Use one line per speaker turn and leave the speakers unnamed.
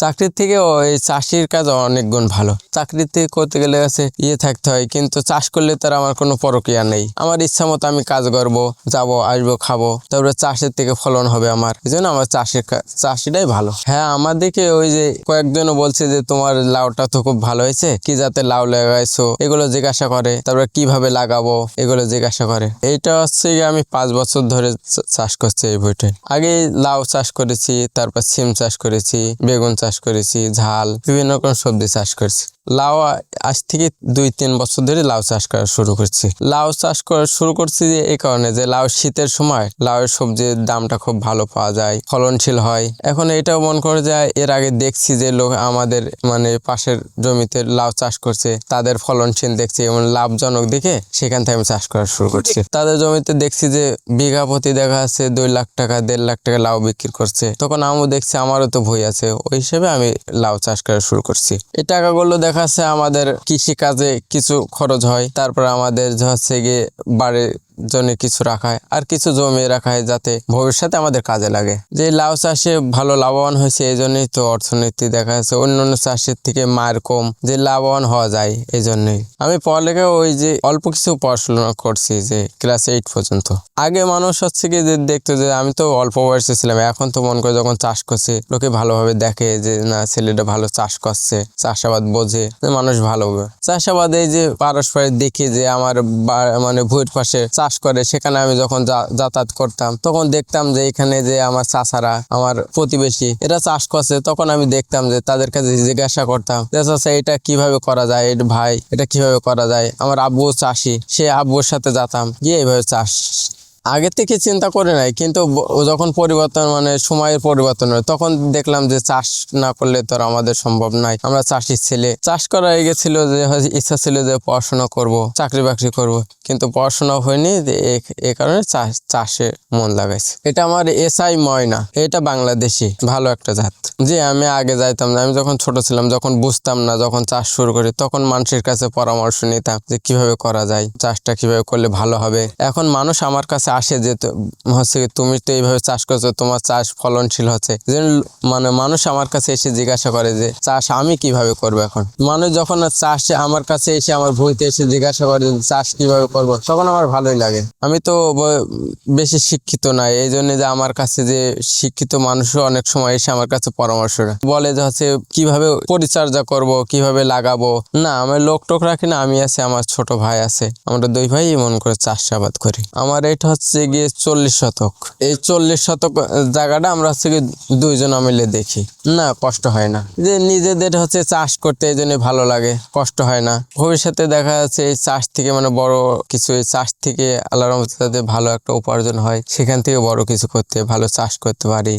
চাকরির থেকে ওই চাষির কাজ অনেক গুণ ভালো। চাকরিতে করতে গেলে আছে ইয়ে থাকতে হয়, কিন্তু চাষ করলে তার আমার কোনো পরকিয়া নেই। আমার ইচ্ছা মতো আমি কাজ করব, যাব, আসব, খাব, তারপরে চাষের থেকে ফলন হবে আমার। এই জন্য আমার চাষের চাষিটাই ভালো। হ্যাঁ আমাদেরকে ওই যে কয়েকজনও বলছে যে তোমার লাউটা তো খুব ভালো হয়েছে, কি যাতে লাউ লাগাইছো, এগুলো জিজ্ঞাসা করে, তারপরে কীভাবে লাগাবো, এগুলো জিজ্ঞাসা করে। এইটা হচ্ছে গিয়ে আমি পাঁচ বছর ধরে চাষ করছি এই বইটা আগে লাউ চাষ করেছি, তারপর সিম চাষ করেছি, বেগুন চাষ করেছি, ঝাল, বিভিন্ন রকম সবজি চাষ করেছি। লাউ আজ থেকে দুই তিন বছর ধরে লাউ চাষ করা শুরু করছি। লাউ চাষ করা শুরু করছি যে এই কারণে যে লাউ শীতের সময় লাউয়ের সবজির দামটা খুব ভালো পাওয়া যায়, ফলনশীল হয়। এখন এটাও মন করে যায়, এর আগে দেখছি যে লোক আমাদের মানে পাশের জমিতে লাউ চাষ করছে, তাদের ফলনশীল দেখছি এবং লাভজনক দেখে সেখান থেকে আমি চাষ করা শুরু করছি। তাদের জমিতে দেখছি যে বিঘা প্রতি দেখা যাচ্ছে দুই লাখ টাকা, দেড় লাখ টাকা লাউ বিক্রি করছে। তখন আমিও দেখছি, আমারও তো ভয় আছে। ওই আমি লাউ চাষ করা শুরু করছি। এই টাকাগুলো দেখাচ্ছে আমাদের কৃষি কাজে কিছু খরচ হয়। তারপর আমাদের হচ্ছে গিয়ে বাড়ির জন্য কিছু রাখা হয় আর কিছু জমি রাখা হয় যাতে ভবিষ্যতে আমাদের কাজে লাগে। যে লাউ চাষে ভালো লাভবান হয়েছে এই জন্যই তো অর্থনীতি দেখা যাচ্ছে। অন্য অন্য চাষের থেকে মায়ের কম যে লাভবান হওয়া যায় এই জন্যই আমি পড়ালেখা ওই যে অল্প কিছু পড়াশোনা করছি যে ক্লাস এইট পর্যন্ত। আগে মানুষ হচ্ছে কি যে দেখতো যে আমি তো অল্প বয়সে ছিলাম। এখন তো মন করে যখন চাষ করছে, লোকে ভালোভাবে দেখে যে না, ছেলেটা ভালো চাষ করছে, চাষাবাদ বোঝে, মানুষ ভালো। হবে। চাষাবাদ এই যে পারস্পরিক দেখি যে আমার মানে ভুঁইয়ের পাশে চাষ করে, সেখানে আমি যখন যাতায়াত করতাম, তখন দেখতাম যে এখানে যে আমার চাচারা আমার প্রতিবেশী, এরা চাষ করছে। তখন আমি দেখতাম যে তাদের কাছে জিজ্ঞাসা করতাম যে চাচা এটা কীভাবে করা যায়? এটা ভাই, এটা কীভাবে করা যায়? আমার আব্বু চাষি, সে আব্বুর সাথে যেতাম, গিয়ে এইভাবে চাষ। আগে থেকে চিন্তা করে নাই, কিন্তু যখন পরিবর্তন মানে সময়ের পরিবর্তন হয়, তখন দেখলাম যে চাষ না করলে তো আমাদের সম্ভব নাই। আমরা চাষির ছেলে। চাষ করা হয়ে গেছিল যে ইচ্ছা ছিল যে পড়াশোনা করব, চাকরি বাকরি করব। কিন্তু পড়াশোনা হয়নি এ- কারণে চাষ মন লাগাইছে। এটা আমার এসআই ময়না, এটা বাংলাদেশি, ভালো একটা জাত। যে আমি আগে যাইতাম না, আমি যখন ছোট ছিলাম, যখন বুঝতাম না যখন চাষ শুরু করি, তখন মানুষের কাছে পরামর্শ নিতাম যে কীভাবে করা যায়, চাষটা কীভাবে করলে ভালো হবে। এখন মানুষ আমার কাছে আসে যে হচ্ছে তুমি তো এইভাবে চাষ করছ, তোমার চাষ ফলনশীল হচ্ছে। যে মানে মানুষ আমার কাছে এসে জিজ্ঞাসা করে যে, চাষ আমি কীভাবে করব এখন? মানুষ যখন চাষে আমার কাছে এসে আমার ভুঁইতে এসে জিজ্ঞাসা করে চাষ কীভাবে করব, তখন আমার ভালোই লাগে। আমি তো বেশি শিক্ষিত নাই এই জন্য যে আমার কাছে যে শিক্ষিত মানুষও অনেক সময় এসে আমার কাছে পরামর্শ। বলে যে হচ্ছে, কীভাবে পরিচর্যা করব, কীভাবে লাগাবো? না, আমি লোক টোক রাখি না, আমি আছে, আমার ছোট ভাই আছে। আমরা দুই ভাই মন করে চাষাবাদ করি। আমার এটা হচ্ছে গিয়ে চল্লিশ শতক। এই চল্লিশ শতক জায়গাটা আমরা হচ্ছে গিয়ে দুইজন মিলে দেখি। না, কষ্ট হয় না। যে নিজেদের হচ্ছে চাষ করতে এই জন্য ভালো লাগে, কষ্ট হয় না। ভবিষ্যতে দেখা যাচ্ছে এই চাষ থেকে মানে বড় কিছু চাষ থেকে আল্লাহর রহমতে তাদের ভালো একটা উপার্জন হয়, সেখান থেকে বড় কিছু করতে, ভালো চাষ করতে পারি।